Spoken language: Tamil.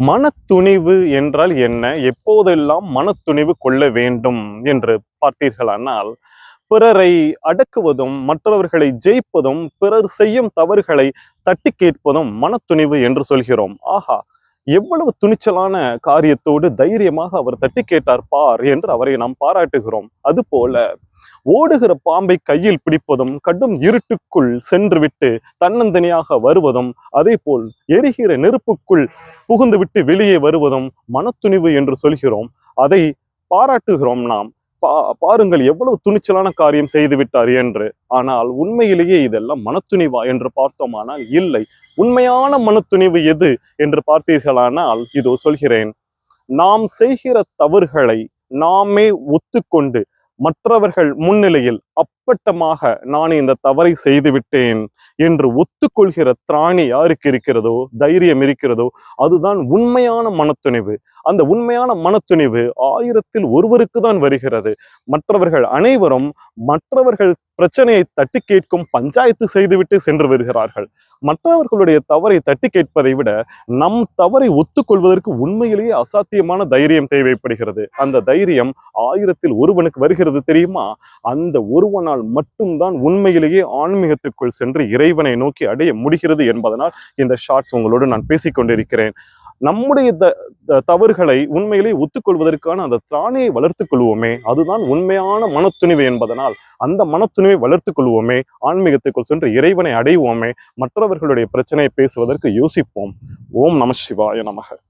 மனத்துணிவு என்றால் என்ன? எப்போதெல்லாம் மனத்துணிவு கொள்ள வேண்டும் என்று பார்த்தீர்களானால் பிறரை அடக்குவதும் மற்றவர்களை ஜெயிப்பதும் பிறர் செய்யும் தவறுகளை தட்டி கேட்பதும் மனத்துணிவு என்று சொல்கிறோம். ஆஹா! எவ்வளவு துணிச்சலான காரியத்தோடு தைரியமாக அவர் தட்டி கேட்டார் பார் என்று அவரை நாம் பாராட்டுகிறோம். அதுபோல ஓடுகிற பாம்பை கையில் பிடிப்பதும் கடும் இருட்டுக்குள் சென்றுவிட்டு தன்னந்தனியாக வருவதும் அதே போல் எரிகிற நெருப்புக்குள் புகுந்துவிட்டு வெளியே வருவதும் மனத்துணிவு என்று சொல்கிறோம். அதை பாராட்டுகிறோம் நாம். பா பாருங்கள் எவ்வளவு துணிச்சலான காரியம் செய்து விட்டார் என்று. ஆனால் உண்மையிலேயே இதெல்லாம் மனத்துணிவா என்று பார்த்தோமானால் இல்லை. உண்மையான மனத்துணிவு எது என்று பார்த்தீர்களானால் இதோ சொல்கிறேன். நாம் செய்கிற தவறுகளை நாமே ஒத்துக்கொண்டு மற்றவர்கள் முன்னிலையில் அப்பட்டமாக நான் இந்த தவறை செய்துவிட்டேன் என்று ஒத்துக்கொள்கிற திராணி யாருக்கு இருக்கிறதோ தைரியம் இருக்கிறதோ அதுதான் உண்மையான மனத்துணிவு. அந்த உண்மையான மனத்துணிவு ஆயிரத்தில் ஒருவருக்கு தான் வருகிறது. மற்றவர்கள் அனைவரும் மற்றவர்கள் பிரச்சனையை தட்டி கேட்கும் பஞ்சாயத்து செய்துவிட்டு சென்று வருகிறார்கள். மற்றவர்களுடைய தவறை தட்டி கேட்பதை விட நம் தவறை ஒத்துக்கொள்வதற்கு உண்மையிலேயே அசாத்தியமான தைரியம் தேவைப்படுகிறது. அந்த தைரியம் ஆயிரத்தில் ஒருவனுக்கு வருகிறது தெரியுமா? அந்த ஒருவனால் மட்டும்தான் உண்மையிலேயே ஆன்மீகத்துக்குள் சென்று இறைவனை நோக்கி அடைய முடிகிறது என்பதனால் இந்த ஷார்ட்ஸ் உங்களோடு நான் பேசிக்கொண்டிருக்கிறேன். நம்முடைய த த- தவறுகளை உண்மையிலே ஒத்துக்கொள்வதற்கான அந்த திராணியை வளர்த்துக் கொள்வோமே. அதுதான் உண்மையான மனத்துணிவு என்பதனால் அந்த மனத்துணிவை வளர்த்துக் கொள்வோமே. ஆன்மீகத்துக்குள் சென்று இறைவனை அடைவோமே. மற்றவர்களுடைய பிரச்சனையை பேசுவதற்கு யோசிப்போம். ஓம் நம சிவாய நமக.